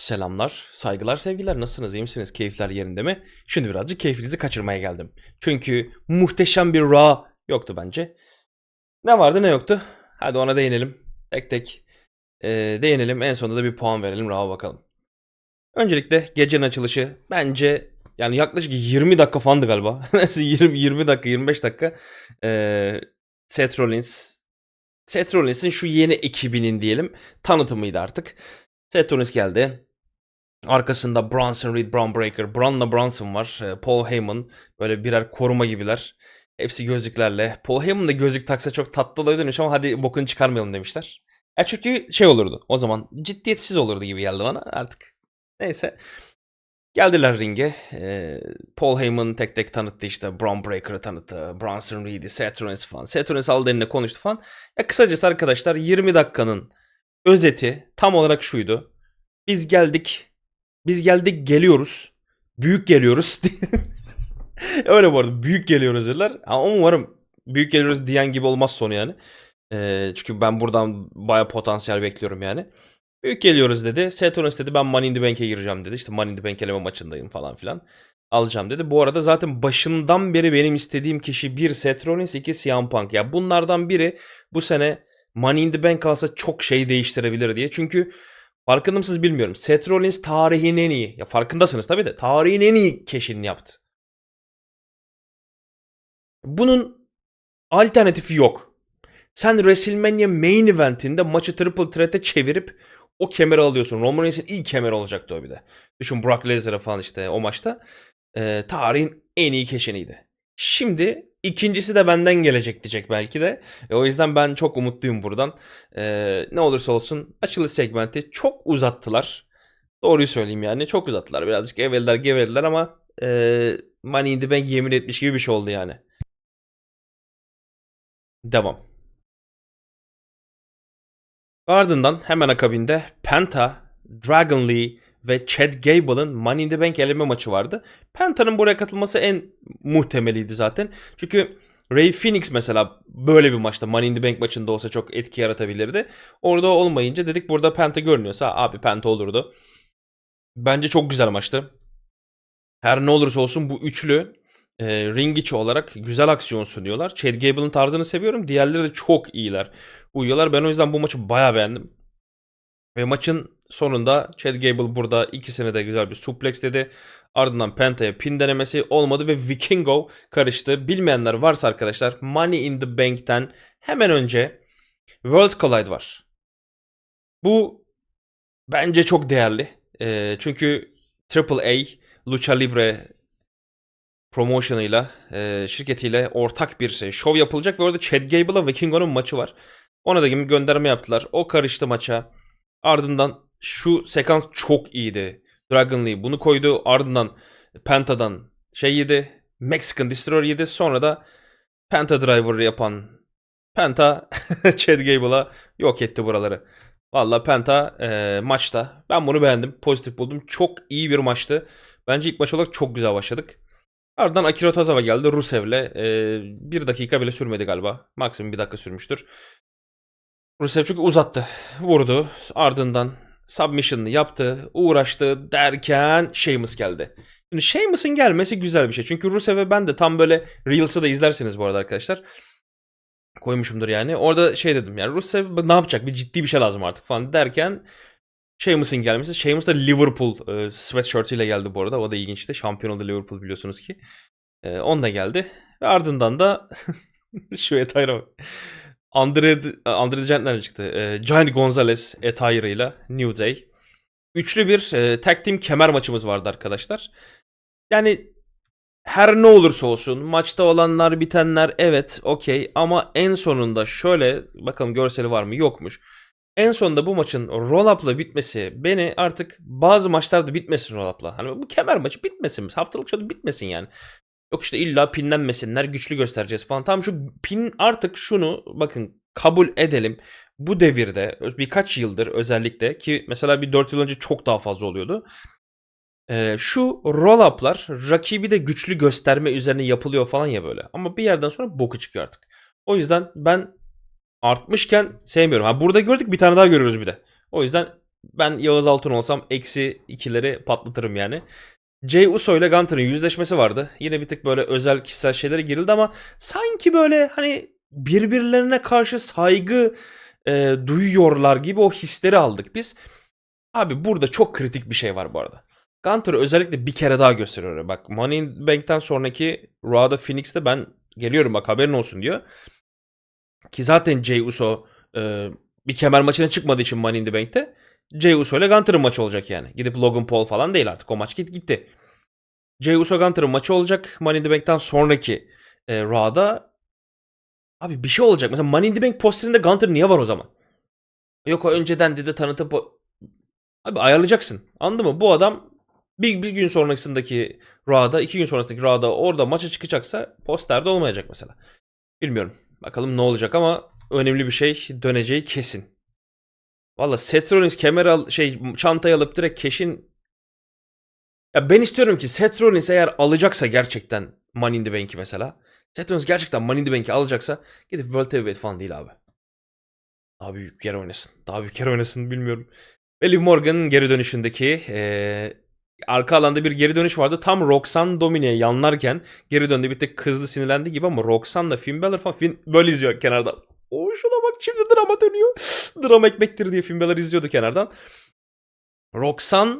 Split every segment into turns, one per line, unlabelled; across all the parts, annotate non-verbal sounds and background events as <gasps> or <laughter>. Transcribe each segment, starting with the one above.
Selamlar, saygılar, sevgiler. Nasılsınız, iyi misiniz? Keyifler yerinde mi? Şimdi birazcık keyfinizi kaçırmaya geldim. Çünkü muhteşem bir Raw yoktu bence. Ne vardı ne yoktu? Hadi ona değinelim. Tek tek ee, değinelim. En sonunda da bir puan verelim Raw'a bakalım. Öncelikle gecenin açılışı bence yani yaklaşık 20 dakika falandı galiba. <laughs> 20, 20 dakika, 25 dakika. Ee, Seth Rollins Seth Rollins'in şu yeni ekibinin diyelim tanıtımıydı artık. Seth Rollins geldi. Arkasında Bronson Reed, Braun Breaker, Braun'la Bronson var. Ee, Paul Heyman böyle birer koruma gibiler. Hepsi gözlüklerle. Paul Heyman da gözlük taksa çok tatlı olabilirmiş ama hadi bokunu çıkarmayalım demişler. Ya çünkü şey olurdu o zaman ciddiyetsiz olurdu gibi geldi bana artık. Neyse. Geldiler ringe. Ee, Paul Heyman tek tek tanıttı işte. Braun Breaker'ı tanıttı. Bronson Reed'i, Seth Rollins falan. Seth Rollins aldı konuştu falan. Ya kısacası arkadaşlar 20 dakikanın özeti tam olarak şuydu. Biz geldik. Biz geldik geliyoruz. Büyük geliyoruz. <laughs> Öyle bu arada. Büyük geliyoruz dediler. Ama umarım büyük geliyoruz diyen gibi olmaz sonu yani. Ee, çünkü ben buradan baya potansiyel bekliyorum yani. Büyük geliyoruz dedi. Seth Rollins dedi ben Money in the Bank'e gireceğim dedi. İşte Money in the Bank eleme maçındayım falan filan. Alacağım dedi. Bu arada zaten başından beri benim istediğim kişi bir Seth Rollins, iki CM Punk. Ya bunlardan biri bu sene Money in the Bank alsa çok şey değiştirebilir diye. Çünkü farkında mısınız bilmiyorum. Seth Rollins tarihin en iyi. Ya farkındasınız tabii de. Tarihin en iyi keşini yaptı. Bunun alternatifi yok. Sen WrestleMania main eventinde maçı Triple Threat'e çevirip o kemeri alıyorsun. Roman Reigns'in ilk kemeri olacaktı o bir de. Düşün Brock Lesnar'a falan işte o maçta. Ee, tarihin en iyi keşeniydi. Şimdi ikincisi de benden gelecek diyecek belki de. E, o yüzden ben çok umutluyum buradan. Ee, ne olursa olsun açılış segmenti çok uzattılar. Doğruyu söyleyeyim yani çok uzattılar. Birazcık gevelediler gevelediler ama e, Money in the Bank yemin etmiş gibi bir şey oldu yani. Devam. Ardından hemen akabinde Penta, Dragon Lee ve Chad Gable'ın Money in the Bank eleme maçı vardı. Penta'nın buraya katılması en muhtemeliydi zaten. Çünkü Ray Phoenix mesela böyle bir maçta Money in the Bank maçında olsa çok etki yaratabilirdi. Orada olmayınca dedik burada Penta görünüyorsa abi Penta olurdu. Bence çok güzel maçtı. Her ne olursa olsun bu üçlü e, ring içi olarak güzel aksiyon sunuyorlar. Chad Gable'ın tarzını seviyorum. Diğerleri de çok iyiler. Uyuyorlar. Ben o yüzden bu maçı bayağı beğendim. Ve maçın sonunda Chad Gable burada ikisine de güzel bir suplex dedi. Ardından Penta'ya pin denemesi olmadı ve Vikingo karıştı. Bilmeyenler varsa arkadaşlar Money in the Bank'ten hemen önce World Collide var. Bu bence çok değerli. E, çünkü AAA, Lucha Libre promotion'ıyla, e, şirketiyle ortak bir şey, şov yapılacak ve orada Chad Gable'la Vikingo'nun maçı var. Ona da gibi gönderme yaptılar. O karıştı maça. Ardından şu sekans çok iyiydi. Dragon Lee bunu koydu. Ardından Penta'dan şey yedi. Mexican Destroyer yedi. Sonra da Penta Driver yapan Penta <laughs> Chad Gable'a yok etti buraları. Valla Penta e, maçta. Ben bunu beğendim. Pozitif buldum. Çok iyi bir maçtı. Bence ilk maç olarak çok güzel başladık. Ardından Akira Tozawa geldi Rusev'le. E, bir dakika bile sürmedi galiba. Maksimum bir dakika sürmüştür. Rusev çünkü uzattı. Vurdu. Ardından submission'ını yaptı. Uğraştı derken Sheamus geldi. Şimdi Sheamus'ın gelmesi güzel bir şey. Çünkü Rusev'e ben de tam böyle Reels'ı da izlersiniz bu arada arkadaşlar. Koymuşumdur yani. Orada şey dedim yani Rusev ne yapacak? Bir ciddi bir şey lazım artık falan derken Sheamus'un gelmesi. Sheamus da Liverpool e, sweatshirt'iyle geldi bu arada. O da ilginçti. Şampiyon oldu Liverpool biliyorsunuz ki. E, onunla geldi. Ve ardından da <laughs> şu bak. Andre, Andre Gentler çıktı. E, Giant Gonzalez attire ile New Day. Üçlü bir e, tag team kemer maçımız vardı arkadaşlar. Yani her ne olursa olsun maçta olanlar bitenler evet okey ama en sonunda şöyle bakalım görseli var mı yokmuş. En sonunda bu maçın roll-up'la bitmesi beni artık bazı maçlarda bitmesin roll-up'la. Hani bu kemer maçı bitmesin. Haftalık şöyle bitmesin yani. Yok işte illa pinlenmesinler güçlü göstereceğiz falan. Tamam şu pin artık şunu bakın kabul edelim. Bu devirde birkaç yıldır özellikle ki mesela bir 4 yıl önce çok daha fazla oluyordu. Ee, şu roll-up'lar rakibi de güçlü gösterme üzerine yapılıyor falan ya böyle. Ama bir yerden sonra boku çıkıyor artık. O yüzden ben artmışken sevmiyorum. Ha burada gördük bir tane daha görüyoruz bir de. O yüzden Ben Yağız Altun olsam eksi ikileri patlatırım yani. Jey Uso ile Gunter'ın yüzleşmesi vardı. Yine bir tık böyle özel kişisel şeylere girildi ama sanki böyle hani birbirlerine karşı saygı e, duyuyorlar gibi o hisleri aldık biz. Abi burada çok kritik bir şey var bu arada. Gunter özellikle bir kere daha gösteriyor. Bak Money in Bank'ten sonraki Raw'da Phoenix'te ben geliyorum bak haberin olsun diyor. Ki zaten Jey Uso e, bir kemer maçına çıkmadığı için Money in the Bank'te Jey Uso ile Gunter'ın maçı olacak yani. Gidip Logan Paul falan değil artık. O maç git gitti. Jey Uso Gunter'ın maçı olacak. Money in the Bank'ten sonraki e, Raw'da abi bir şey olacak. Mesela Money in the Bank posterinde Gunter niye var o zaman? Yok o önceden dedi tanıtıp Abi ayarlayacaksın. Anladın mı? Bu adam bir, bir gün sonrasındaki Raw'da, iki gün sonrasındaki Raw'da orada maça çıkacaksa posterde olmayacak mesela. Bilmiyorum. Bakalım ne olacak ama önemli bir şey döneceği kesin. Valla Seth Rollins kemer al, şey çantayı alıp direkt Cash'in ya ben istiyorum ki Seth Rollins eğer alacaksa gerçekten Money in the Bank'i mesela. Seth Rollins gerçekten Money in the Bank'i alacaksa gidip World Heavyweight falan değil abi. Daha büyük yer oynasın. Daha büyük yer oynasın bilmiyorum. Ve Morgan'ın geri dönüşündeki eee, arka alanda bir geri dönüş vardı. Tam Roxanne Domine'ye yanlarken geri döndü. Bir tek kızdı sinirlendi gibi ama Roxanne'la Finn Balor falan Finn böyle izliyor kenardan. O şuna bak şimdi drama dönüyor. <gasps> Drama ekmektir diye Balor izliyordu kenardan. Roxanne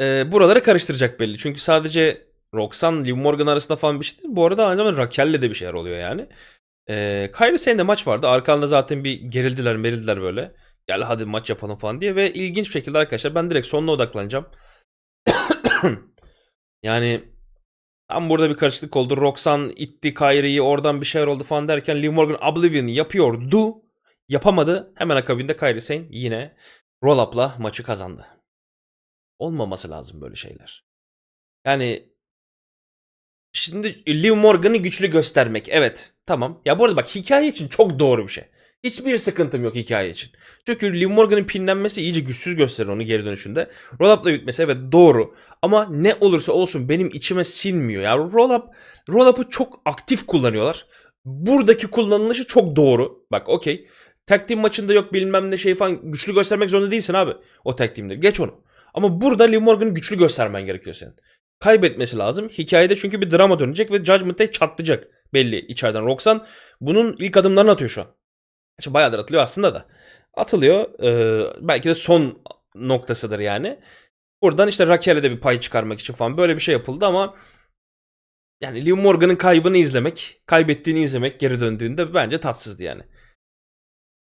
eee, buraları karıştıracak belli. Çünkü sadece Roxanne, Liv Morgan arasında falan bir şey değil. Bu arada aynı zamanda Raquel'le de bir şeyler oluyor yani. Eee Kairi Sane'de maç vardı. Arkanda zaten bir gerildiler merildiler böyle. Gel hadi maç yapalım falan diye. Ve ilginç bir şekilde arkadaşlar ben direkt sonuna odaklanacağım. <coughs> yani tam burada bir karışıklık oldu. Roxanne itti Kyrie'yi oradan bir şeyler oldu falan derken Liv Morgan Oblivion'ı yapıyordu. Yapamadı. Hemen akabinde Kairi Sane yine roll-up'la maçı kazandı. Olmaması lazım böyle şeyler. Yani Şimdi Liv Morgan'ı güçlü göstermek. Evet. Tamam. Ya bu arada bak hikaye için çok doğru bir şey. Hiçbir sıkıntım yok hikaye için. Çünkü Liv Morgan'ın pinlenmesi iyice güçsüz gösterir onu geri dönüşünde. Roll-up'la bitmesi evet doğru. Ama ne olursa olsun benim içime sinmiyor. Ya roll-up, roll-up'ı çok aktif kullanıyorlar. Buradaki kullanılışı çok doğru. Bak okey. Tag team maçında yok bilmem ne şey falan güçlü göstermek zorunda değilsin abi. O tag team'de. Geç onu. Ama burada Liv Morgan'ı güçlü göstermen gerekiyor senin kaybetmesi lazım. Hikayede çünkü bir drama dönecek ve Judgment Day çatlayacak belli içeriden. Roxanne bunun ilk adımlarını atıyor şu an. Gerçi bayağıdır atılıyor aslında da. Atılıyor. Ee, belki de son noktasıdır yani. Buradan işte Raquel'e de bir pay çıkarmak için falan böyle bir şey yapıldı ama yani Liv Morgan'ın kaybını izlemek, kaybettiğini izlemek geri döndüğünde bence tatsızdı yani.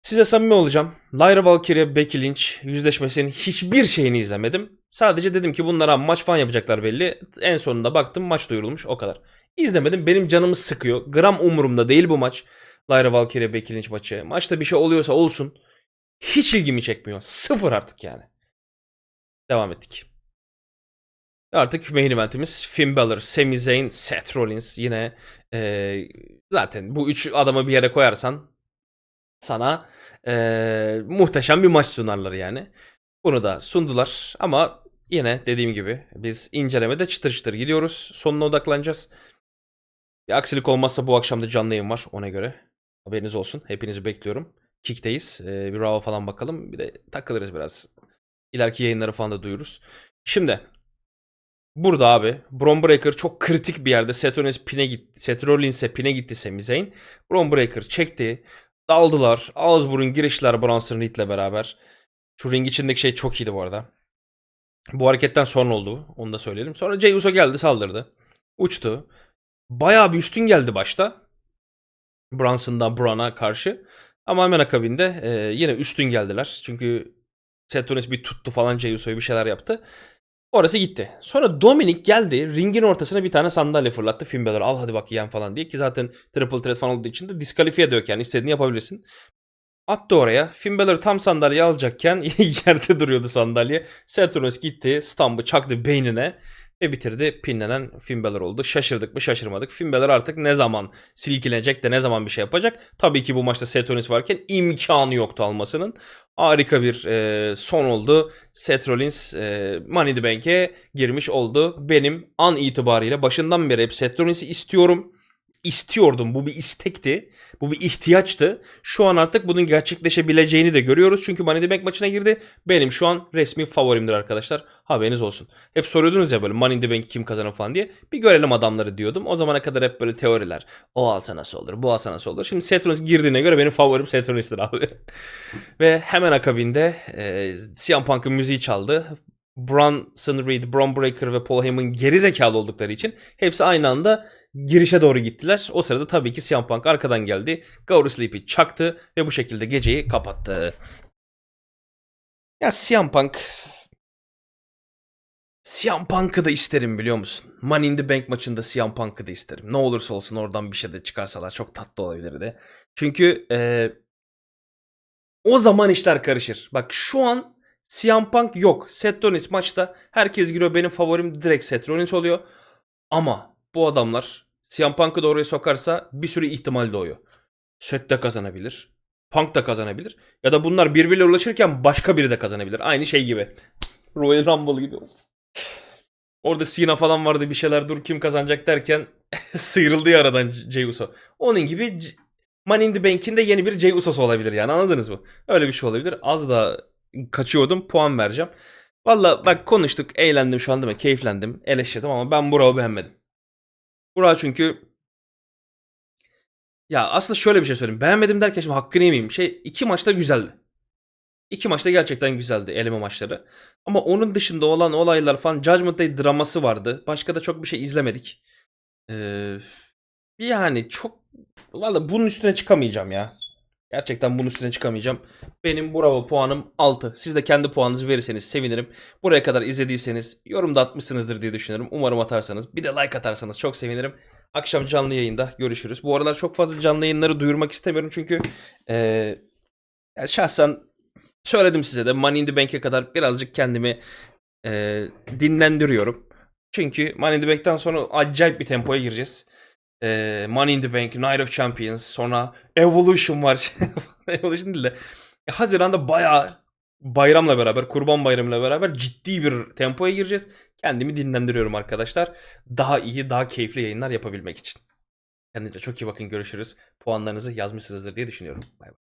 Size samimi olacağım. Lyra Valkyrie, Becky Lynch yüzleşmesinin hiçbir şeyini izlemedim. Sadece dedim ki bunlar abi maç falan yapacaklar belli. En sonunda baktım maç duyurulmuş o kadar. İzlemedim benim canımı sıkıyor. Gram umurumda değil bu maç. Lyra Valkyrie, Becky Lynch maçı. Maçta bir şey oluyorsa olsun. Hiç ilgimi çekmiyor. Sıfır artık yani. Devam ettik. Artık main eventimiz Finn Balor, Sami Zayn, Seth Rollins. Yine eee, zaten bu üç adamı bir yere koyarsan sana eee, muhteşem bir maç sunarlar yani. Bunu da sundular ama yine dediğim gibi biz incelemede çıtır çıtır gidiyoruz. Sonuna odaklanacağız. Bir aksilik olmazsa bu akşam da canlı yayın var ona göre. Haberiniz olsun. Hepinizi bekliyorum. Kick'teyiz. Ee, bir Raw falan bakalım. Bir de takılırız biraz. İleriki yayınları falan da duyururuz. Şimdi burada abi Bron Breaker çok kritik bir yerde Seth Rollins pine gitti. Seth Rollins'e pine gitti Sami Zayn. Bron Breaker çekti. Daldılar. Ağız burun girişler Bronson Reed'le beraber. Şu ring içindeki şey çok iyiydi bu arada. Bu hareketten sonra oldu. Onu da söyleyelim. Sonra Jey Uso geldi saldırdı. Uçtu. Bayağı bir üstün geldi başta. Brunson'dan Braun'a karşı. Ama hemen akabinde e, yine üstün geldiler. Çünkü Seth bir tuttu falan Jey Uso'yu bir şeyler yaptı. Orası gitti. Sonra Dominic geldi. Ringin ortasına bir tane sandalye fırlattı. Finn Balor al hadi bak yiyen falan diye. Ki zaten Triple Threat falan olduğu için de diskalifiye de yani. istediğini yapabilirsin. Attı oraya. Finn Balor tam sandalye alacakken <laughs> yerde duruyordu sandalye. Seth gitti. Stamp'ı çaktı beynine. Ve bitirdi. Pinlenen Finn Balor oldu. Şaşırdık mı şaşırmadık. Finn Balor artık ne zaman silkilenecek de ne zaman bir şey yapacak. Tabii ki bu maçta Seth Rollins varken imkanı yoktu almasının. Harika bir e, son oldu. Seth Rollins e, Money the Bank'e girmiş oldu. Benim an itibariyle başından beri hep Seth Rollins'i istiyorum. İstiyordum. Bu bir istekti. Bu bir ihtiyaçtı. Şu an artık bunun gerçekleşebileceğini de görüyoruz. Çünkü Money the Bank maçına girdi. Benim şu an resmi favorimdir arkadaşlar. Haberiniz olsun. Hep soruyordunuz ya böyle Money in the Bank'i kim kazanır falan diye. Bir görelim adamları diyordum. O zamana kadar hep böyle teoriler. O alsa nasıl olur, bu alsa nasıl olur. Şimdi Rollins girdiğine göre benim favorim Seth Rollins'tir abi. <laughs> Ve hemen akabinde e, CM Punk'ın müziği çaldı. Bronson Reed, Braun Breaker ve Paul Heyman geri zekalı oldukları için hepsi aynı anda girişe doğru gittiler. O sırada tabii ki CM Punk arkadan geldi. To Sleep'i çaktı ve bu şekilde geceyi kapattı. Ya CM Punk CM Punk'ı da isterim biliyor musun? Money in the Bank maçında CM Punk'ı da isterim. Ne olursa olsun oradan bir şey de çıkarsalar çok tatlı olabilirdi. Çünkü eee, o zaman işler karışır. Bak şu an CM Punk yok. Seth Rollins maçta herkes giriyor. Benim favorim direkt Seth Rollins oluyor. Ama bu adamlar CM Punk'ı da sokarsa bir sürü ihtimal doğuyor. Seth de kazanabilir. Punk da kazanabilir. Ya da bunlar birbiriyle ulaşırken başka biri de kazanabilir. Aynı şey gibi. Royal Rumble gibi. Orada Cena falan vardı bir şeyler dur kim kazanacak derken <laughs> sıyrıldı ya aradan Jey Uso. Onun gibi Money in the Bank'in de yeni bir Jey Uso'su olabilir yani anladınız mı? Öyle bir şey olabilir. Az da kaçıyordum puan vereceğim. Valla bak konuştuk eğlendim şu an değil mi? Keyiflendim eleştirdim ama ben Burak'ı beğenmedim. Burak çünkü ya aslında şöyle bir şey söyleyeyim. Beğenmedim derken şimdi hakkını yemeyeyim. Şey iki maçta güzeldi. İki maçta gerçekten güzeldi eleme maçları. Ama onun dışında olan olaylar falan Judgment Day draması vardı. Başka da çok bir şey izlemedik. Ee, yani çok valla bunun üstüne çıkamayacağım ya. Gerçekten bunun üstüne çıkamayacağım. Benim bravo puanım 6. Siz de kendi puanınızı verirseniz sevinirim. Buraya kadar izlediyseniz yorumda atmışsınızdır diye düşünüyorum. Umarım atarsanız. Bir de like atarsanız çok sevinirim. Akşam canlı yayında görüşürüz. Bu aralar çok fazla canlı yayınları duyurmak istemiyorum çünkü ee, ya şahsen söyledim size de Money in the Bank'e kadar birazcık kendimi e, dinlendiriyorum. Çünkü Money in the Bank'ten sonra acayip bir tempoya gireceğiz. E, Money in the Bank, Night of Champions, sonra Evolution var. <laughs> Evolution değil de Haziran'da bayağı bayramla beraber, Kurban Bayramı'yla beraber ciddi bir tempoya gireceğiz. Kendimi dinlendiriyorum arkadaşlar. Daha iyi, daha keyifli yayınlar yapabilmek için. Kendinize çok iyi bakın. Görüşürüz. Puanlarınızı yazmışsınızdır diye düşünüyorum. Bay bay.